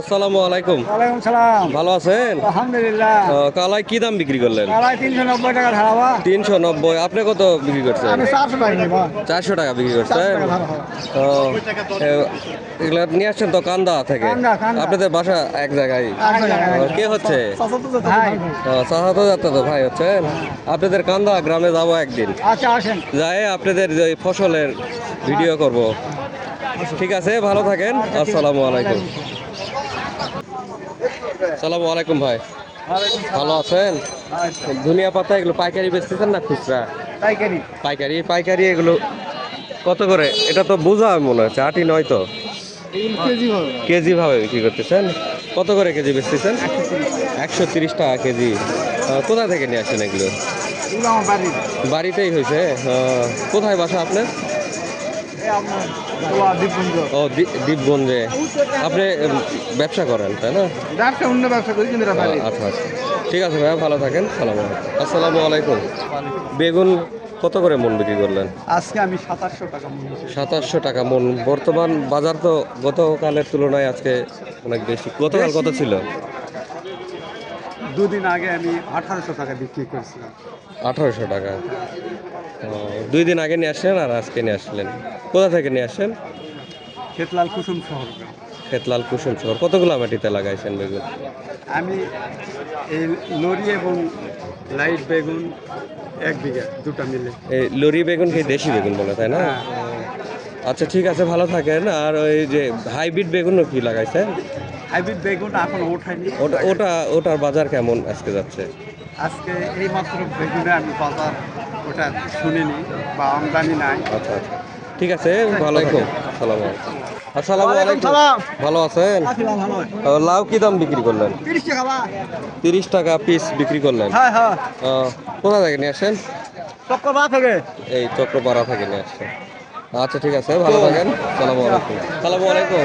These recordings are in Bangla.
আসসালামু আলাইকুম। ওয়ালাইকুম সালাম। ভালো আছেন? আলহামদুলিল্লাহ। কালাই কি দাম বিক্রি করলেন? তিনশো নব্বই টাকা ধারাবা। তিনশো নব্বই। আপনি কত বিক্রি করছেন? আমি চারশো টাকা নেব। চারশো টাকা বিক্রি করছেন। ও, এগুলা নিয়ে আসছেন তো কান্দা থেকে। আপনাদের বাসা এক জায়গায়? কে হচ্ছে? সাহাতো যাত্রা তো ভাই হচ্ছেন আপনাদের কান্দা গ্রামে যাব একদিন। আচ্ছা আসেন। যাই আপনাদের যে ফসলের ভিডিও করব। ঠিক আছে ভালো থাকেন। আসসালামু আলাইকুম। সালামু আলাইকুম ভাই। ভালো আছেন? ধনিয়া পাতা এগুলো পাইকারি বেচতেছেন না খুচরা? পাইকারি। পাইকারি পাইকারি এগুলো কত করে? এটা তো বোঝা মনে হচ্ছে আটি নয় তো। কেজি ভাবে। বিক্রি করতেছেন? কত করে কেজি বেচতেছেন? একশো তিরিশ টাকা কেজি। কোথা থেকে নিয়ে আসেন এগুলো? বাড়িতেই হয়েছে? কোথায় বাসা আপনার? ও দ্বীপ- দ্বীপগঞ্জে আপনি ব্যবসা করেন তাই না? ব্যবসা অন্য ব্যবসা করি কিন্তু আচ্ছা আচ্ছা। ঠিক আছে ভাইয়া ভালো থাকেন। সালাম আসসালামু আলাইকুম। বেগুন কত করে মন বিক্রি করলেন? আজকে আমি সাতাশশো টাকা মনে সাতাশশো টাকা মন। বর্তমান বাজার তো গতকালের তুলনায় আজকে অনেক বেশি। গতকাল কত ছিল? দুদিন আগে আমি আঠারোশো টাকা বিক্রি করেছিলাম। আঠারোশো টাকা? দুই দিন আগে নিয়ে আসলেন আর আজকে নিয়ে আসলেন? কোথা থেকে নিয়ে আসেন? খেতলাল কুসুম শহর। খেতলাল কুসুম শহর। কতগুলো মাটিতে লাগাইছেন বেগুন? আমি এই লরি এবং লাইট বেগুন এক বিঘা দুটা মিলে। এই লরি বেগুন কি দেশি বেগুন বলে তাই না? আচ্ছা ঠিক আছে ভালো থাকেন। আর ওই যে হাইব্রিড বেগুনও কি লাগাইছেন? হাইব্রিড বেগুন এখন ওঠায়নি। ওটা ওটা ওটার বাজার কেমন আজকে যাচ্ছে? আজকে এই মাত্র বেগুনে আমি বাজার ওটা শুনিনি বা আমদানি নাই। আচ্ছা আচ্ছা। ঠিক আছে ভালো আসসালামু আলাইকুম। ভালো আছেন? লাউ কি দাম বিক্রি করলেন? তিরিশ টাকা পিস বিক্রি করলেন। হ্যাঁ হ্যাঁ। কোথা থেকে নিয়ে আসেন? থেকে। এই চক্রপাড়া থেকে নিয়ে আসছেন। আচ্ছা ঠিক আছে ভালো থাকেন। সালাম আলাইকুম। সালামু আলাইকুম।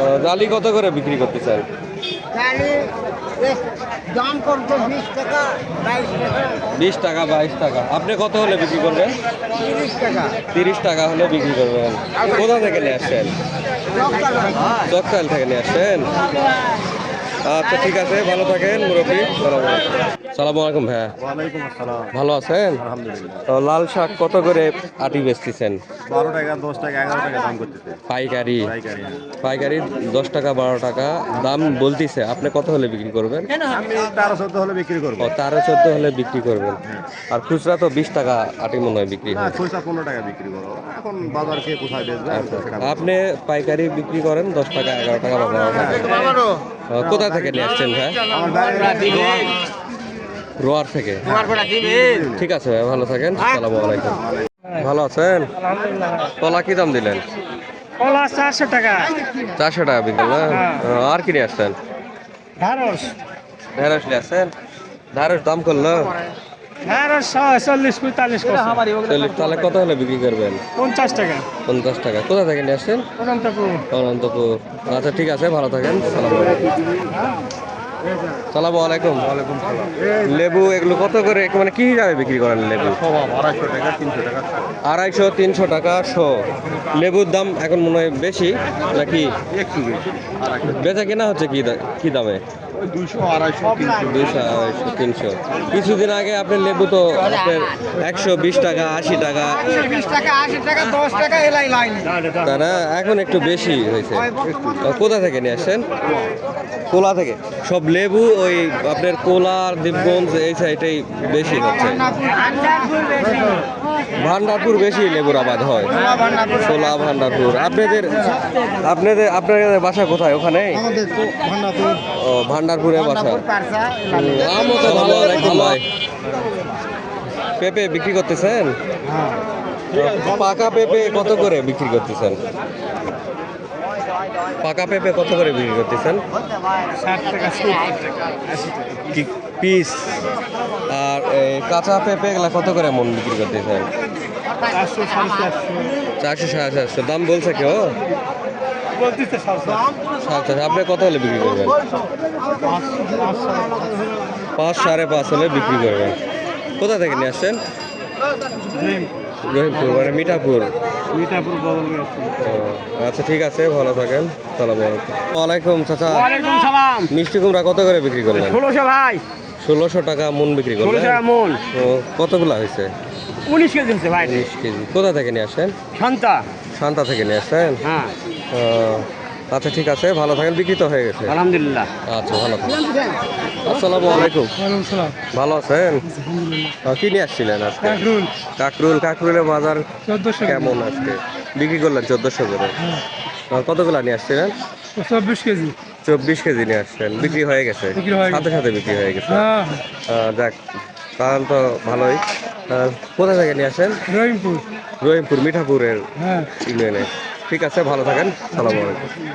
ও, জালি কত করে বিক্রি করতো বিশ টাকা বাইশ টাকা। বিশ টাকা বাইশ টাকা। আপনি কত হলে বিক্রি করবেন? তিরিশ টাকা। হলে বিক্রি করবেন। কোথা থেকে নিয়ে আসছেন? চকটাইল থেকে নিয়ে আসছেন? আচ্ছা ঠিক আছে ভালো থাকেন মুরব্বী। সালামু আলাইকুম ভাইয়া। ভালো আছেন? আলহামদুলিল্লাহ। তো লাল শাক কত করে আটি বেচতেছেন? বারো টাকা দশ টাকা এগারো টাকা দাম করতেছে। পাইকারি। পাইকারি পাইকারি দশ টাকা বারো টাকা দাম বলতিছে। আপনি কত হলে বিক্রি করবেন? তেরো চোদ্দ হলে বিক্রি করব। তেরো চোদ্দ হলে বিক্রি করবেন। আর খুচরা তো বিশ টাকা আটি মনে হয় বিক্রি হয়। খুচরা পনেরো টাকা বিক্রি করব। এখন বাজার কে কোথায় বেচবে? তো সেটা আপনি পাইকারি বিক্রি করেন দশ টাকা এগারো টাকা বা বারো টাকা। ও, কোথা থেকে নিয়ে আসছেন ভাই? রোয়ার থেকে। ঠিক আছে ভাই ভালো থাকেন। সালামু আলাইকুম। ভালো আছেন? কলা কি দাম দিলেন? কলা চারশো টাকা। চারশো টাকা বিকেল না আর কি নিয়ে আসছেন? ঢ্যাঁড়স। ঢেঁড়স নিয়ে আসছেন? ঢেঁড়স দাম করল? চল্লিশ তাহলে কত হলে বিক্রি করবেন? পঞ্চাশ টাকা। পঞ্চাশ টাকা। কোথা থেকে নিয়ে আসছেন? অনন্তপুর। অনন্তপুর। আচ্ছা ঠিক আছে ভালো থাকেন। সালামু আলাইকুম। সালামু লেবু এগুলো কত করে? মানে কি হিসাবে বিক্রি করেন লেবু? আড়াইশো টাকা তিনশো টাকা। আড়াইশো তিনশো টাকা শো। লেবুর দাম এখন মনে হয় বেশি নাকি একটু বেশি। বেচা কেনা হচ্ছে কি কি দামে? আড়াইশো তিনশো। আড়াইশো তিনশো। কিছুদিন আগে আপনার লেবু তো আপনার একশো বিশ টাকা আশি টাকা। বিশ টাকা আশি টাকা দশ টাকা এলাই তারা এখন একটু বেশি হয়েছে। কোথা থেকে নিয়ে আসছেন? কোলা থেকে। সব লেবু ওই আপনার কোলা দ্বীপগঞ্জ এই সাইডেই বেশি হচ্ছে। ভান্ডারপুর বেশি লেবুর আবাদ হয় কোলা ভান্ডারপুর। আপনাদের আপনাদের আপনাদের বাসা কোথায় ওখানে? ও ভান্ডারপুরে বাসা। আমও তো ভালো আলাইকুম পেঁপে বিক্রি করতেছেন? পাকা পেঁপে কত করে বিক্রি করতেছেন? পাকা পেঁপে কত করে বিক্রি করতেছেন? পিস? আর কাঁচা পেঁপে এগুলা কত করে মন বিক্রি করতেছেন? চারশো সাড়ে চারশো। সাড়ে চারশো। দাম বলছে কেউ? আপনি কত হলে বিক্রি করবেন? পাঁচ সাড়ে পাঁচ হলে বিক্রি করবেন। কোথা থেকে নিয়ে আসছেন? রহিমপুর মানে মিঠাপুর। মিঠাপুর আচ্ছা ঠিক আছে ভালো থাকেন। সালাম আলাইকুম। চাচা মিষ্টি কুমড়া কত করে বিক্রি করলেন? ষোলোশো ভাই। ষোলোশো টাকা মন বিক্রি করলেন? ষোলোশো মন। ও কতগুলা হয়েছে? উনিশ কেজি হচ্ছে ভাই। বিশ কেজি। কোথা থেকে নিয়ে আসেন? শান্তা। শান্তা থেকে নিয়ে আসেন? হ্যাঁ। ও, আচ্ছা ঠিক আছে ভালো থাকেন বিক্রি তো হয়ে গেছে। আলহামদুলিল্লাহ। আচ্ছা ভালো থাকেন। আসসালামু আলাইকুম। ওয়ালাইকুম সালাম। ভালো আছেন? ও, কি নিয়ে আসছিলেন আজকে? কাকরুল। কাকরুল কাকরুলের বাজার চোদ্দশো কেমন আজকে? বিক্রি করলেন চোদ্দোশো করে। ও, কতগুলা নিয়ে আসছিলেন? চব্বিশ কেজি। চব্বিশ কেজি নিয়ে আসছেন। বিক্রি হয়ে গেছে। সাথে সাথে বিক্রি হয়ে গেছে। হ্যাঁ। যাক তাহলে তো ভালোই। আহ, কোথা থেকে নিয়ে আসেন? রহিমপুর। রহিমপুর মিঠাপুরের হ্যাঁ। ইউনিয়নে। ঠিক আছে ভালো থাকেন। সালাম আলাইকুম।